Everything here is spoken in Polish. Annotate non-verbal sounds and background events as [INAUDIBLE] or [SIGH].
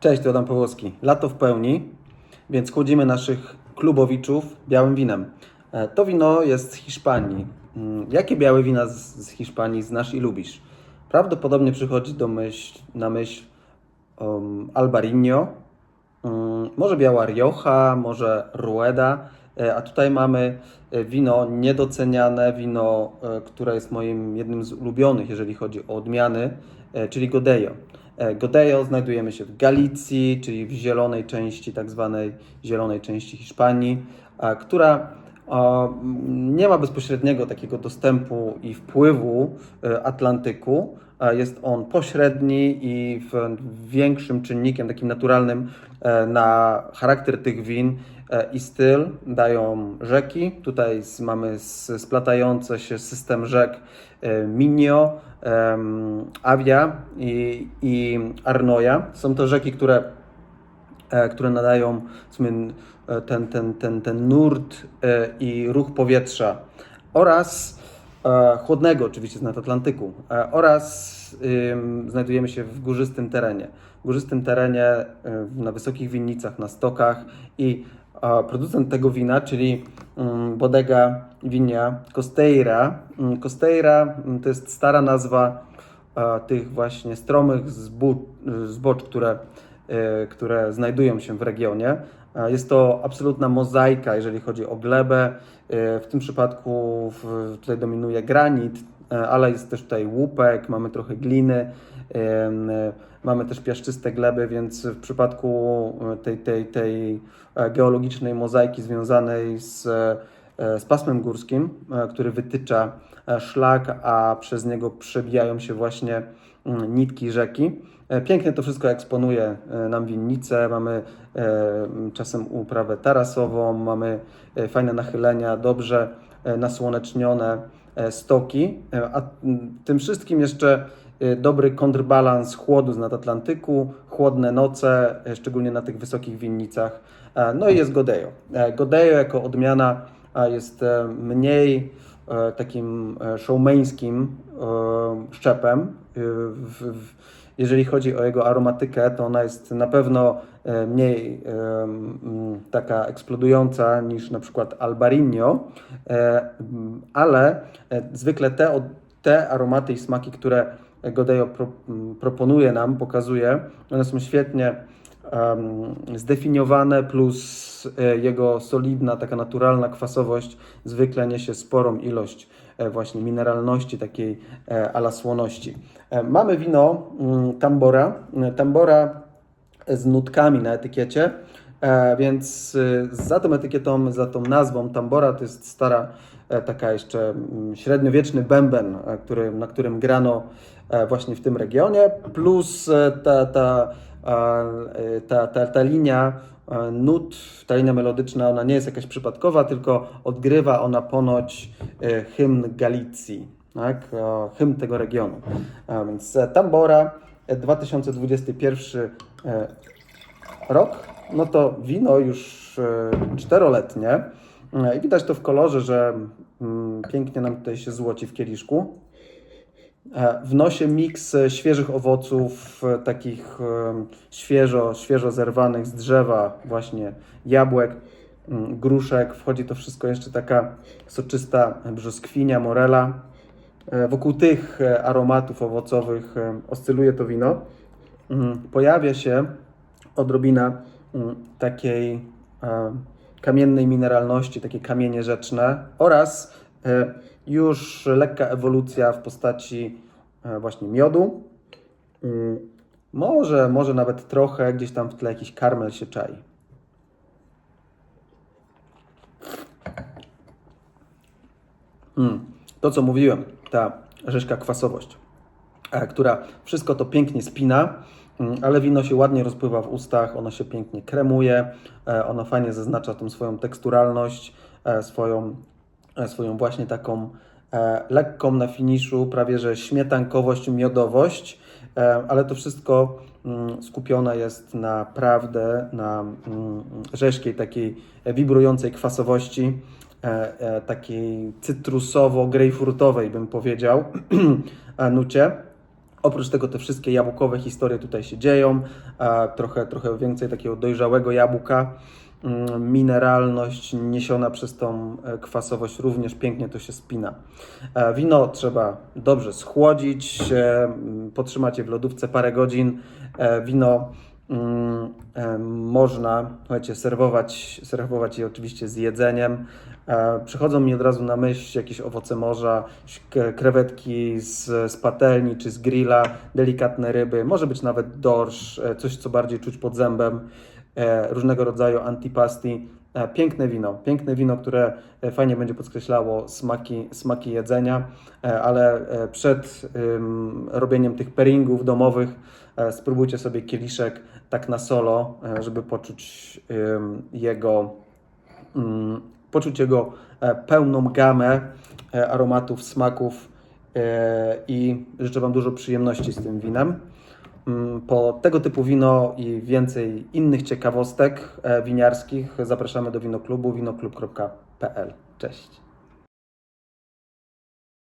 Cześć, to Adam Pawłowski. Lato w pełni, więc chłodzimy naszych klubowiczów białym winem. E, To wino jest z Hiszpanii. Mm, Jakie białe wina z, Hiszpanii znasz i lubisz? Prawdopodobnie przychodzi do myśl, na myśl um, Albarino, um, może biała Rioja, może Rueda, e, a tutaj mamy e, wino niedoceniane, wino, które jest moim jednym z ulubionych, jeżeli chodzi o odmiany, czyli Godello. E, Godello znajdujemy się w Galicji, czyli w zielonej części, tak zwanej zielonej części Hiszpanii, która nie ma bezpośredniego takiego dostępu i wpływu e, Atlantyku. A Jest on pośredni i większym czynnikiem takim naturalnym e, na charakter tych win e, i styl dają rzeki. Tutaj mamy splatający się system rzek e, Minio, Avia i, i Arnoja. Są to rzeki, które e, które nadają e, ten, ten, ten, ten nurt e, i ruch powietrza oraz e, chłodnego oczywiście z Atlantyku e, oraz znajdujemy się w górzystym terenie. W górzystym terenie e, na wysokich winnicach, na stokach i e, producent tego wina, czyli mm, bodega winia Costeira. Mm, Costeira mm, to jest stara nazwa e, tych właśnie stromych zbocz, które e, które znajdują się w regionie. E, Jest to absolutna mozaika, jeżeli chodzi o glebę. W tym przypadku tutaj dominuje granit, ale jest też tutaj łupek, mamy trochę gliny, mamy też piaszczyste gleby, więc w przypadku e, tej, tej, tej e, geologicznej mozaiki związanej z, e, z pasmem górskim, który wytycza szlak, a przez niego przebijają się właśnie mm, nitki rzeki. Pięknie to wszystko eksponuje nam winnicę. Mamy czasem uprawę tarasową, mamy fajne nachylenia, dobrze nasłonecznione stoki, a m, tym wszystkim jeszcze dobry kontrbalans chłodu z Nadatlantyku, chłodne noce, e, szczególnie na tych wysokich winnicach. E, No i jest Godello. E, Godello jako odmiana jest e, mniej takim showmeńskim szczepem. Jeżeli chodzi o jego aromatykę, to ona jest na pewno mniej taka eksplodująca niż na przykład Albarino, ale zwykle te, te aromaty i smaki, które Godello pro, proponuje nam, pokazuje, one są świetnie em, zdefiniowane, plus e, jego solidna, taka naturalna kwasowość zwykle niesie sporą ilość e, właśnie mineralności, takiej e, ala słoności. Mamy wino mm, Tambora. Tambora z nutkami na etykiecie, więc za tą etykietą, za tą nazwą Tambora to jest stara taka jeszcze mm, średniowieczny bęben, e, który, na którym grano e, właśnie w tym regionie, plus e, ta, ta, e, ta, ta, ta linia e, nut, ta linia melodyczna, ona nie jest jakaś przypadkowa, tylko odgrywa ona ponoć e, hymn Galicji, tak? E, hymn tego regionu. A więc e, Tambora, e, 2021 e, rok, no to wino już e, czteroletnie. E, I widać to w kolorze, że mm, pięknie nam tutaj się złoci w kieliszku. E, W nosie miks świeżych owoców, e, takich świeżo, świeżo zerwanych z drzewa, właśnie jabłek, mm, gruszek. Wchodzi to wszystko jeszcze taka soczysta brzoskwinia, morela. Wokół tych aromatów owocowych oscyluje to wino. Mm, Pojawia się odrobina takiej kamiennej mineralności, takie kamienie rzeczne oraz e, już lekka ewolucja w postaci e, właśnie miodu. Mm, Może, może nawet trochę gdzieś tam w tle jakiś karmel się czai. Mm, To, co mówiłem, ta rzeźka kwasowość, e, która wszystko to pięknie spina, ale wino się ładnie rozpływa w ustach, ono się pięknie kremuje, e, ono fajnie zaznacza tą swoją teksturalność, e, swoją, e, swoją właśnie taką lekką na finiszu, prawie że śmietankowość, miodowość, ale to wszystko mm, skupione jest naprawdę na mm, rzeźkiej, takiej wibrującej kwasowości, takiej cytrusowo-grejpfrutowej bym powiedział, [CLEARS THROAT] nucie Oprócz tego te wszystkie jabłkowe historie tutaj się dzieją, trochę, trochę więcej takiego dojrzałego jabłka. Mm, Mineralność niesiona przez tą e, kwasowość również pięknie to się spina. E, Wino trzeba dobrze schłodzić, e, m, potrzymać je w lodówce parę godzin. E, Wino mm, można, słuchajcie, serwować, serwować je oczywiście z jedzeniem. E, Przychodzą mi od razu na myśl jakieś owoce morza, krewetki z, z patelni czy z grilla, delikatne ryby, może być nawet dorsz, e, coś co bardziej czuć pod zębem, e, różnego rodzaju antipasti. Piękne wino, piękne wino, które fajnie będzie podkreślało smaki, smaki jedzenia, ale przed robieniem tych pairingów domowych spróbujcie sobie kieliszek tak na solo, e, żeby poczuć jego mm, poczuć jego e, pełną gamę e, aromatów, smaków e, i życzę Wam dużo przyjemności z tym winem. Mm, Po tego typu wino i więcej innych ciekawostek e, winiarskich zapraszamy do winoklubu winoklub.pl. Cześć.